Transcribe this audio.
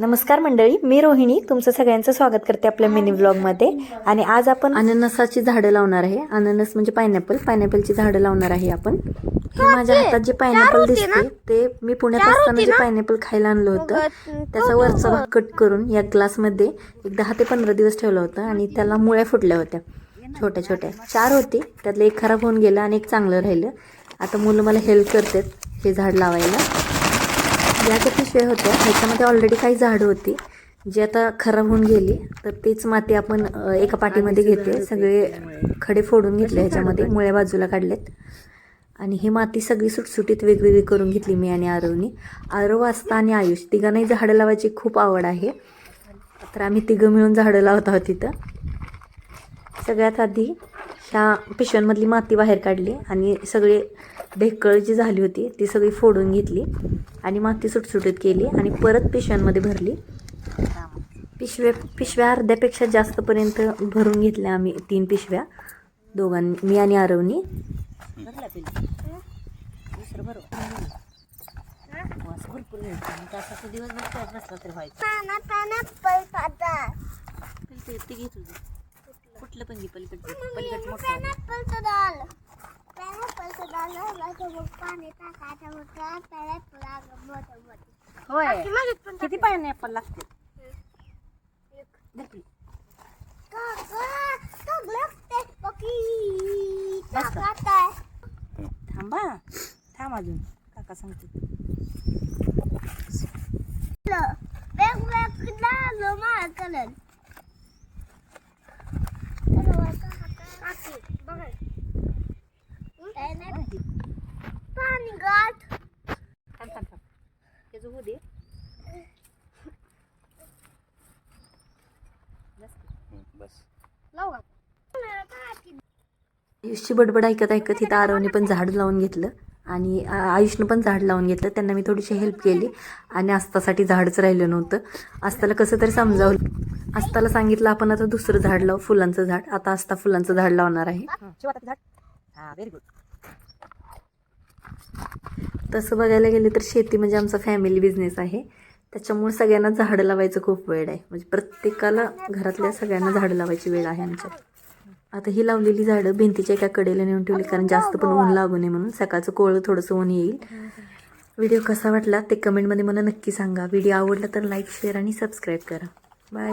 नमस्कार मंडळी मी रोहिणी. तुमचं सगळ्यांचं स्वागत करते आपल्या मिनी ब्लॉगमध्ये आणि आज आपण अननसाची झाडं लावणार आहे. अननस म्हणजे पायनॅपल. पायनॅपलची झाडं लावणार आहे आपण. हे माझ्या हातात जे पायनॅपल दिसते ते मी पुण्यात असताना जे पायनॅपल खायला आणलं होतं त्याचा वरचा भाग कट करून या ग्लासमध्ये एक दहा ते पंधरा दिवस ठेवलं होतं आणि त्याला मुळ्या फुटल्या होत्या. छोट्या छोट्या. चार होते. त्यातलं एक खराब होऊन गेलं आणि एक चांगलं राहिलं. आता मुलं मला हेल्प करतात हे झाड लावायला. या ज्या पिशव्या होत्या ह्याच्यामध्ये ऑलरेडी काही झाडं होती. जी आता खराब होऊन गेली तर तीच माती आपण एका पाठीमध्ये घेतली. सगळे खडे फोडून घेतले ह्याच्यामध्ये मुळ्या बाजूला काढलेत. आणि ही माती सगळी सुटसुटीत वेगवेगळी करून घेतली मी आणि आरवनी. आरव आस्था आणि आयुष तिघांनाही झाडं लावायची खूप आवड आहे. तर आम्ही तिघं मिळून झाडं लावत आहोत तिथं सगळ्यात आधी ह्या पिशव्यांमधली माती बाहेर काढली आणि सगळे ढेकळ जी झाली होती ती सगळी फोडून घेतली. आणि माती सुटसुटीत केली आणि परत पिशव्यांमध्ये भरली. पिशव्या पिशव्या अर्ध्यापेक्षा जास्तपर्यंत भरून घेतल्या आम्ही तीन पिशव्या. दोघांनी मी आणि आरवनी भरला पिल्ली दुसरं बरोबर असं भरपूर घे तुझं कुठलं पण घे पलीकडचं पलीकडचं मोठं होय. किती पाणी आपण लागते थांबा. थांब अजून. काका सांगते. पाणी गाठ थांब थांब थांब दे बस. लावू आयुषची बडबड ऐकत ऐकत इथं आरवने पण झाड लावून घेतलं आणि आयुषनं पण झाड लावून घेतलं. त्यांना मी थोडीशी हेल्प केली आणि आस्तासाठी झाडच राहिलं नव्हतं. आस्ताला कसं तरी समजावलं. आस्ताला सांगितलं आपण आता दुसरं झाड लावू फुलांचं झाड. आता आस्ता फुलांचं झाड लावणार आहे. हा व्हेरी गुड तसं बघायला गेलं तर शेती म्हणजे आमचा फॅमिली बिझनेस आहे. त्याच्यामुळे सगळ्यांना झाडं लावायचं खूप वेळ आहे. म्हणजे प्रत्येकाला घरातल्या सगळ्यांना झाडं लावायची वेळ आहे आमच्या आता ही लावलेली झाडं भिंतीच्या एका कडेला नेऊन ठेवली कारण जास्त पण ऊन लागू नये म्हणून सकाळचं कोळं थोडंसं ऊन येईल. व्हिडिओ कसा वाटला ते कमेंटमध्ये मला नक्की सांगा. व्हिडिओ आवडला तर लाईक शेअर आणि सबस्क्राईब करा. बाय